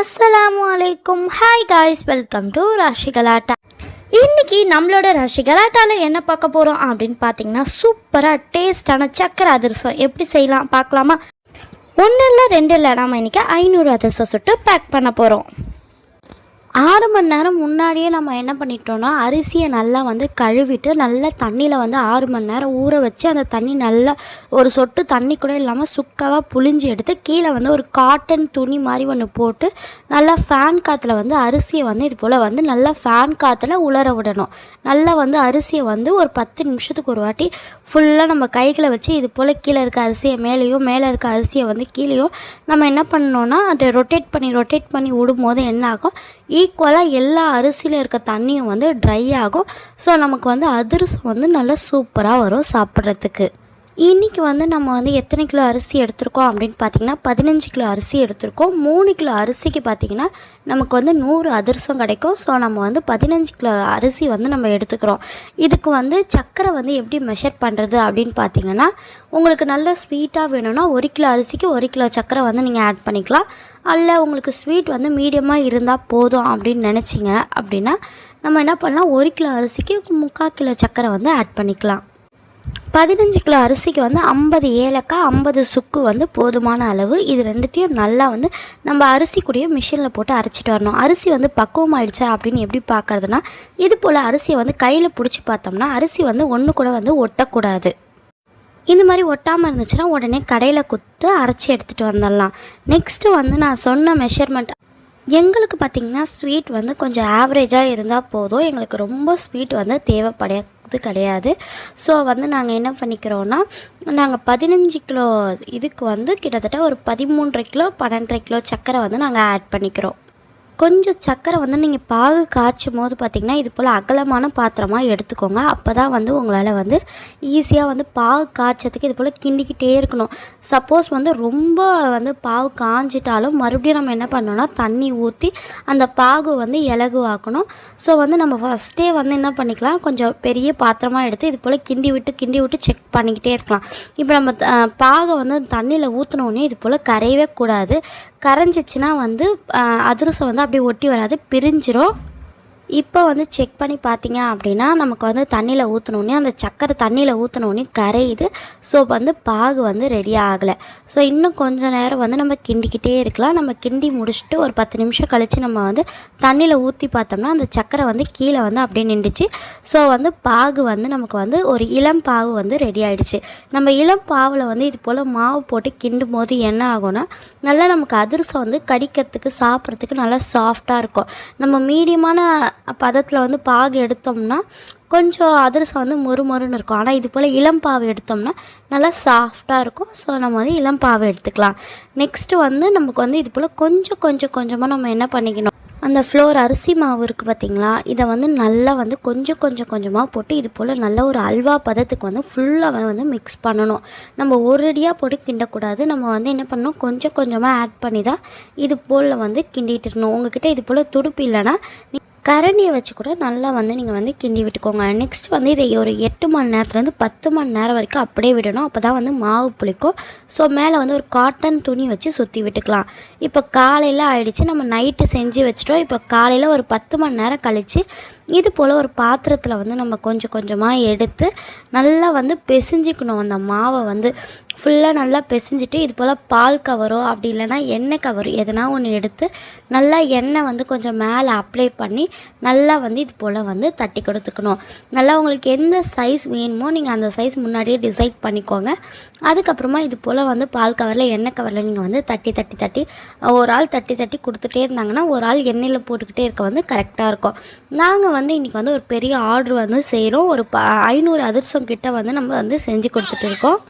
அஸ்ஸலாமு அலைக்கும் hi guys welcome to Rashi Galatta இன்னைக்கு நம்மளோட ராஷி கலாட்டாவில் என்ன பார்க்க போகிறோம் அப்படின்னு பார்த்தீங்கன்னா சூப்பராக டேஸ்டான சக்கரை அதிரசம். எப்படி செய்யலாம் பார்க்கலாமா? ஒன்று இல்லை ரெண்டு இல்லை. நம்ம இன்னைக்கு ஐநூறு அதிரசம் சுட்டு பேக் பண்ண போகிறோம் ஆறு மணி நேரம் முன்னாடியே நம்ம என்ன பண்ணிட்டோம்னா அரிசியை நல்லா வந்து கழுவிட்டு நல்லா தண்ணியில் வந்து ஆறு மணி நேரம் ஊற வச்சு அந்த தண்ணி நல்லா ஒரு சொட்டு தண்ணி கூட இல்லாமல் சுக்காவாக புழிஞ்சு எடுத்து கீழே வந்து ஒரு காட்டன் துணி மாதிரி ஒன்று போட்டு நல்லா ஃபேன் காற்றுல வந்து அரிசியை வந்து இது போல் வந்து நல்லா ஃபேன் காற்றுல உலர விடணும். நல்லா வந்து அரிசியை வந்து ஒரு பத்து நிமிஷத்துக்கு ஒரு வாட்டி ஃபுல்லாக நம்ம கைகளை வச்சு இது போல் கீழே இருக்க அரிசியை மேலேயும் மேலே இருக்க அரிசியை வந்து கீழேயும் நம்ம என்ன பண்ணோன்னா அதை ரொட்டேட் பண்ணி ரொட்டேட் பண்ணி விடும்போது என்ன ஆகும்? ஈக்குவலாக எல்லா அரிசியில் இருக்க தண்ணியும் வந்து ட்ரை ஆகும். ஸோ நமக்கு வந்து அதிரசம் வந்து நல்லா சூப்பராக வரும் சாப்பிட்றதுக்கு. இன்றைக்கி வந்து நம்ம வந்து எத்தனை கிலோ அரிசி எடுத்திருக்கோம் அப்படின்னு பார்த்தீங்கன்னா பதினஞ்சு கிலோ அரிசி எடுத்திருக்கோம். மூணு கிலோ அரிசிக்கு பார்த்திங்கன்னா நமக்கு வந்து நூறு அதிரசம் கிடைக்கும். ஸோ நம்ம வந்து பதினஞ்சு கிலோ அரிசி வந்து நம்ம எடுத்துக்கிறோம். இதுக்கு வந்து சர்க்கரை வந்து எப்படி மெஷர் பண்ணுறது அப்படின்னு பார்த்தீங்கன்னா உங்களுக்கு நல்ல ஸ்வீட்டாக வேணும்னா ஒரு கிலோ அரிசிக்கு ஒரு கிலோ சர்க்கரை வந்து நீங்கள் ஆட் பண்ணிக்கலாம். அல்ல உங்களுக்கு ஸ்வீட் வந்து மீடியமாக இருந்தால் போதும் அப்படின்னு நினச்சிங்க அப்படின்னா நம்ம என்ன பண்ணலாம் ஒரு கிலோ அரிசிக்கு முக்கால் கிலோ சர்க்கரை வந்து ஆட் பண்ணிக்கலாம். பதினஞ்சு கிலோ அரிசிக்கு வந்து ஐம்பது ஏலக்காய் ஐம்பது சுக்கு வந்து போதுமான அளவு. இது ரெண்டுத்தையும் நல்லா வந்து நம்ம அரிசி கூடயே மிஷினில் போட்டு அரைச்சிட்டு வரணும். அரிசி வந்து பக்குவம் ஆயிடுச்சா அப்படின்னு எப்படி பார்க்கறதுனா இது போல் அரிசியை வந்து கையில் பிடிச்சி பார்த்தோம்னா அரிசி வந்து ஒன்று கூட வந்து ஒட்டக்கூடாது. இந்த மாதிரி ஒட்டாமல் இருந்துச்சுன்னா உடனே கடையில் குத்து அரைச்சி எடுத்துகிட்டு வந்துடலாம். நெக்ஸ்ட்டு வந்து நான் சொன்ன மெஷர்மெண்ட் எங்களுக்கு பார்த்திங்கன்னா ஸ்வீட் வந்து கொஞ்சம் ஆவரேஜாக இருந்தால் போதும். எங்களுக்கு ரொம்ப ஸ்வீட் வந்து தேவைப்படாது கிடையாது. ஸோ வந்து நாங்கள் என்ன பண்ணிக்கிறோன்னா நாங்கள் பதினஞ்சு கிலோ இதுக்கு வந்து கிட்டத்தட்ட ஒரு பதிமூன்றரை கிலோ பன்னெண்டரை கிலோ சர்க்கரை வந்து நாங்கள் ஆட் பண்ணிக்கிறோம். கொஞ்சம் சர்க்கரை வந்து நீங்கள் பாகு காய்ச்சும் போது பார்த்திங்கன்னா இது போல் அகலமான பாத்திரமாக எடுத்துக்கோங்க. அப்போ தான் வந்து உங்களால் வந்து ஈஸியாக வந்து பாகு காய்ச்சதுக்கு இது போல் கிண்டிக்கிட்டே இருக்கணும். சப்போஸ் வந்து ரொம்ப வந்து பாகு காஞ்சிட்டாலும் மறுபடியும் நம்ம என்ன பண்ணோன்னா தண்ணி ஊற்றி அந்த பாகு வந்து இலகுவாக்கணும். ஸோ வந்து நம்ம ஃபஸ்ட்டே வந்து என்ன பண்ணிக்கலாம் கொஞ்சம் பெரிய பாத்திரமாக எடுத்து இது போல் கிண்டி விட்டு கிண்டி விட்டு செக் பண்ணிக்கிட்டே இருக்கலாம். இப்போ நம்ம பாகை வந்து தண்ணியில் ஊற்றினோடனே இது போல் கரையவே கூடாது. கரைஞ்சிச்சின்னா வந்து அதிரசம் வந்து அப்படியே ஒட்டி வராது பிரிஞ்சிரும். இப்போ வந்து செக் பண்ணி பார்த்தீங்க அப்படின்னா நமக்கு வந்து தண்ணியில் ஊற்றினோன்னே அந்த சக்கரை தண்ணியில் ஊற்றினோன்னே கரையுது. ஸோ வந்து பாகு வந்து ரெடி ஆகலை. ஸோ இன்னும் கொஞ்சம் நேரம் வந்து நம்ம கிண்டிக்கிட்டே இருக்கலாம். நம்ம கிண்டி முடிச்சுட்டு ஒரு பத்து நிமிஷம் கழித்து நம்ம வந்து தண்ணியில் ஊற்றி பார்த்தோம்னா அந்த சக்கரை வந்து கீழே வந்து அப்படியே நின்றுச்சு. ஸோ வந்து பாகு வந்து நமக்கு வந்து ஒரு இளம் பாகு வந்து ரெடி ஆகிடுச்சு நம்ம இளம் பாவில் வந்து இது போல் மாவு போட்டு கிண்டும் போது என்ன ஆகும்னா நல்லா நமக்கு அதிரசம் வந்து கடிக்கிறதுக்கு சாப்பிட்றதுக்கு நல்லா சாஃப்டாக இருக்கும். நம்ம மீடியமான பதத்தில் வந்து பாகு எடுத்தோம்னா கொஞ்சம் அதிரசம் வந்து மொறு மொறுன்னு இருக்கும். ஆனால் இது போல் இளம் பாவு எடுத்தோம்னா நல்லா சாஃப்டாக இருக்கும். ஸோ நம்ம வந்து இளம் பாவை எடுத்துக்கலாம். நெக்ஸ்ட்டு வந்து நமக்கு வந்து இது போல் கொஞ்சம் கொஞ்சம் கொஞ்சமாக நம்ம என்ன பண்ணிக்கணும்? அந்த ஃப்ளோர் அரிசி மாவு இருக்குது பார்த்தீங்களா இதை வந்து நல்லா வந்து கொஞ்சம் கொஞ்சம் கொஞ்சமாக போட்டு இது போல் நல்ல ஒரு அல்வா பதத்துக்கு வந்து ஃபுல்லாக வந்து மிக்ஸ் பண்ணணும். நம்ம ஒரடியாக போட்டு கிண்டக்கூடாது. நம்ம வந்து என்ன பண்ணணும்? கொஞ்சம் கொஞ்சமாக ஆட் பண்ணி தான் இது போல் வந்து கிண்டிட்டு இருக்கணும். உங்ககிட்ட இது போல் துடுப்பு இல்லைன்னா நீ- கரண்டியை வச்சு கூட நல்லா வந்து நீங்கள் வந்து கிண்டி விட்டுக்கோங்க. நெக்ஸ்ட் வந்து இதை ஒரு எட்டு மணி நேரத்துலேருந்து பத்து மணி நேரம் வரைக்கும் அப்படியே விடணும். அப்போ தான் வந்து மாவு புளிக்கும். ஸோ மேலே வந்து ஒரு காட்டன் துணி வச்சு சுற்றி விட்டுக்கலாம். இப்போ காலையில் ஆயிடுச்சு. நம்ம நைட்டு செஞ்சு வச்சிட்டோம். இப்போ காலையில் ஒரு பத்து மணி நேரம் கழித்து இது போல் ஒரு பாத்திரத்தில் வந்து நம்ம கொஞ்சம் கொஞ்சமாக எடுத்து நல்லா வந்து பிசைஞ்சிக்கணும். அந்த மாவை வந்து ஃபுல்லாக நல்லா பிசைஞ்சிட்டு இது போல் பால் கவரோ அப்படி இல்லைன்னா எண்ணெய் கவரோ எதனா ஒன்று எடுத்து நல்லா எண்ணெய் வந்து கொஞ்சம் மேலே அப்ளை பண்ணி நல்லா வந்து இது போல் வந்து தட்டி கொடுத்துக்கணும். நல்லா உங்களுக்கு எந்த சைஸ் வேணுமோ நீங்கள் அந்த சைஸ் முன்னாடியே டிசைட் பண்ணிக்கோங்க. அதுக்கப்புறமா இது போல் வந்து பால் கவரில் எண்ணெய் கவரில் நீங்கள் வந்து தட்டி தட்டி தட்டி ஒரு ஆள் தட்டி தட்டி கொடுத்துட்டே இருந்தாங்கன்னா ஒரு ஆள் எண்ணெயில் போட்டுக்கிட்டே இருக்க வந்து கரெக்டாக இருக்கும். நாங்கள் வந்து வந்து இன்றைக்கி வந்து ஒரு பெரிய ஆர்டர் வந்து செய்கிறோம் ஒரு ப ஐநூறு அதிர்சம் கிட்டே வந்து நம்ம வந்து செஞ்சு கொடுத்துட்டு இருக்கோம்.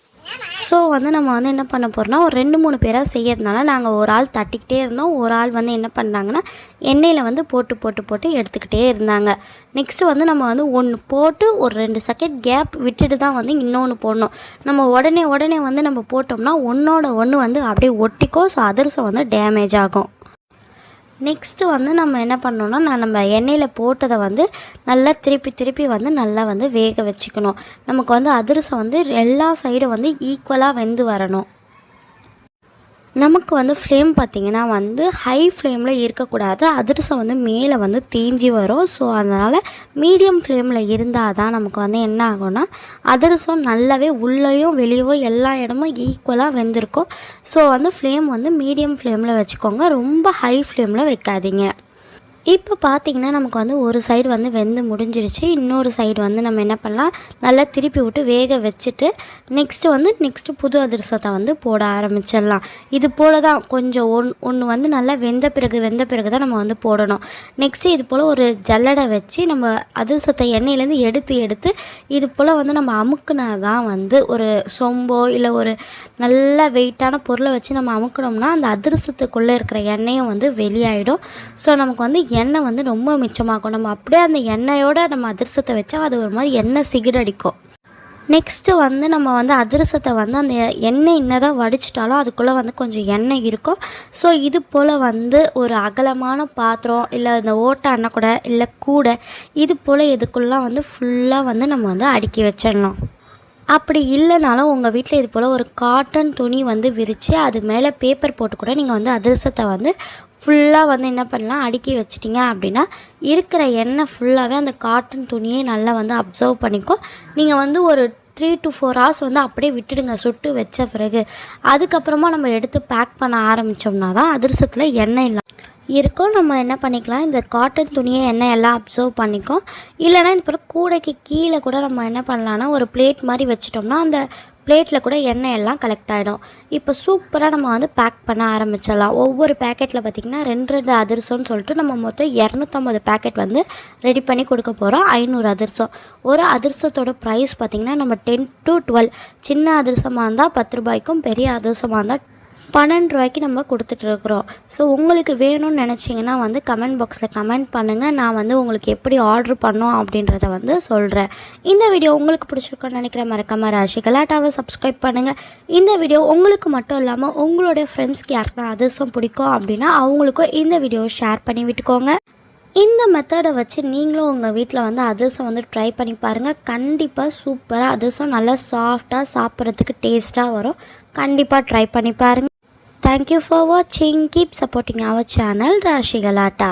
ஸோ வந்து நம்ம வந்து என்ன பண்ண போகிறோம்னா ஒரு ரெண்டு மூணு பேராக செய்யறதுனால நாங்கள் ஒரு ஆள் தட்டிக்கிட்டே இருந்தோம். ஒரு ஆள் வந்து என்ன பண்ணாங்கன்னா எண்ணெயில் வந்து போட்டு போட்டு போட்டு எடுத்துக்கிட்டே இருந்தாங்க. நெக்ஸ்ட்டு வந்து நம்ம வந்து ஒன்று போட்டு ஒரு ரெண்டு செகண்ட் கேப் விட்டுட்டு தான் வந்து இன்னொன்று போடணும். நம்ம உடனே உடனே வந்து நம்ம போட்டோம்னா ஒன்றோட ஒன்று வந்து அப்படியே ஒட்டிக்கும். ஸோ அதிரசம் வந்து டேமேஜ் ஆகும். நெக்ஸ்ட்டு வந்து நம்ம என்ன பண்ணோம்னா நான் நம்ம எண்ணெயில் போட்டதை வந்து நல்லா திருப்பி திருப்பி வந்து நல்லா வந்து வேக வச்சுக்கணும். நமக்கு வந்து அதிரசம் வந்து எல்லா சைடும் வந்து ஈக்குவலாக வெந்து வரணும். நமக்கு வந்து ஃப்ளேம் பார்த்திங்கன்னா வந்து ஹை ஃப்ளேமில் இருக்கக்கூடாது. அதிரசம் வந்து மேலே வந்து தீஞ்சி வரும். ஸோ அதனால் மீடியம் ஃப்ளேமில் இருந்தால் தான் நமக்கு வந்து என்ன ஆகும்னா அதிரசம் நல்லாவே உள்ளேயும் வெளியவும் எல்லா இடமும் ஈக்குவலாக வெந்திருக்கும். ஸோ வந்து ஃப்ளேம் வந்து மீடியம் ஃப்ளேமில் வச்சுக்கோங்க. ரொம்ப ஹை ஃப்ளேமில் வைக்காதீங்க. இப்போ பார்த்தீங்கன்னா நமக்கு வந்து ஒரு சைடு வந்து வெந்து முடிஞ்சிருச்சு. இன்னொரு சைடு வந்து நம்ம என்ன பண்ணலாம்? நல்லா திருப்பி விட்டு வேக வச்சுட்டு நெக்ஸ்ட்டு வந்து நெக்ஸ்ட்டு புது அதிரசத்தை வந்து போட ஆரம்பிச்சிடலாம். இது போல் தான் கொஞ்சம் ஒன் ஒன்று வந்து நல்லா வெந்த பிறகு வெந்த பிறகு தான் நம்ம வந்து போடணும். நெக்ஸ்ட்டு இது போல் ஒரு ஜல்லடை வச்சு நம்ம அதிரசத்தை எண்ணெயிலேருந்து எடுத்து எடுத்து இது போல் வந்து நம்ம அமுக்குனா தான் வந்து ஒரு சொம்போ இல்லை ஒரு நல்ல வெயிட்டான பொருளை வச்சு நம்ம அமுக்கணும்னா அந்த அதிரசத்துக்குள்ளே இருக்கிற எண்ணெயும் வந்து வெளியாயிடும். ஸோ நமக்கு வந்து எண்ணெய் வந்து ரொம்ப மிச்சமாகும். நம்ம அப்படியே அந்த எண்ணெயோடு நம்ம அதிரசத்தை வச்சா அது ஒரு மாதிரி எண்ணெய் சிகிடடிக்கும். நெக்ஸ்ட்டு வந்து நம்ம வந்து அதிரசத்தை வந்து அந்த எண்ணெய் என்னதான் வடிச்சிட்டாலும் அதுக்குள்ளே வந்து கொஞ்சம் எண்ணெய் இருக்கும். ஸோ இது போல் வந்து ஒரு அகலமான பாத்திரம் இல்லை இந்த ஓட்டை அண்ணை கூட இல்லை கூடை இது போல் இதுக்குள்ளே வந்து ஃபுல்லாக வந்து நம்ம வந்து அடுக்கி வச்சிடணும். அப்படி இல்லைனாலும் உங்கள் வீட்டில் இது போல் ஒரு காட்டன் துணி வந்து விரித்து அது மேலே பேப்பர் போட்டு கூட நீங்கள் வந்து அதிரசத்தை வந்து ஃபுல்லாக வந்து என்ன பண்ணலாம்? அடுக்கி வச்சிட்டிங்க அப்படின்னா இருக்கிற எண்ணெய் ஃபுல்லாகவே அந்த காட்டன் துணியை நல்லா வந்து அப்சர்வ் பண்ணிக்கும் நீங்கள் வந்து ஒரு த்ரீ டு ஃபோர் ஹவர்ஸ் வந்து அப்படியே விட்டுடுங்க சுட்டு வச்ச பிறகு. அதுக்கப்புறமா நம்ம எடுத்து பேக் பண்ண ஆரம்பித்தோம்னா தான் அதிரசத்தில் எண்ணெய் இல்லை இருக்கும். நம்ம என்ன பண்ணிக்கலாம்? இந்த காட்டன் துணியை எண்ணெய் எல்லாம் அப்சர்வ் பண்ணிக்கும் இல்லைனா இந்த பிறகு கூடைக்கு கீழே கூட நம்ம என்ன பண்ணலான்னா ஒரு பிளேட் மாதிரி வச்சிட்டோம்னா அந்த பிளேட்டில் கூட எண்ணெய் எல்லாம் கலெக்ட் ஆகிடும் இப்போ சூப்பராக நம்ம வந்து பேக் பண்ண ஆரம்பிச்சிடலாம். ஒவ்வொரு பேக்கெட்டில் பார்த்திங்கன்னா ரெண்டு ரெண்டு அதிரசம்னு சொல்லிட்டு நம்ம மொத்தம் இரநூத்தம்பது பேக்கெட் வந்து ரெடி பண்ணி கொடுக்க போகிறோம் ஐநூறு அதிரசம். ஒரு அதிரசத்தோட ப்ரைஸ் பார்த்திங்கன்னா நம்ம டென் டு டுவெல் சின்ன அதிரசமாக இருந்தால் பத்து ரூபாய்க்கும் பெரிய அதிரசமாக இருந்தால் பன்னெண்டு ரூபாய்க்கு நம்ம கொடுத்துட்ருக்குறோம். ஸோ உங்களுக்கு வேணும்னு நினச்சிங்கன்னா வந்து கமெண்ட் பாக்ஸில் கமெண்ட் பண்ணுங்கள் நான் வந்து உங்களுக்கு எப்படி ஆர்டர் பண்ணோம் அப்படின்றத வந்து சொல்கிறேன் இந்த வீடியோ உங்களுக்கு பிடிச்சிருக்கோன்னு நினைக்கிற மறக்காம ராசி கலாட்டாவை சப்ஸ்கிரைப் பண்ணுங்கள் இந்த வீடியோ உங்களுக்கு மட்டும் இல்லாமல் உங்களுடைய ஃப்ரெண்ட்ஸ்க்கு யாருக்குன்னா அதிர்ஷ்டம் பிடிக்கும் அப்படின்னா அவங்களுக்கும் இந்த வீடியோவை ஷேர் பண்ணி விட்டுக்கோங்க. இந்த மெத்தடை வச்சு நீங்களும் உங்கள் வீட்டில் வந்து அதிரசம் வந்து ட்ரை பண்ணி பாருங்கள் கண்டிப்பாக சூப்பராக அதிரசம் நல்லா சாஃப்டாக சாப்பிட்றதுக்கு டேஸ்ட்டாக வரும். கண்டிப்பாக ட்ரை பண்ணி பாருங்கள் thank you for watching keep supporting our channel Rashi Galatta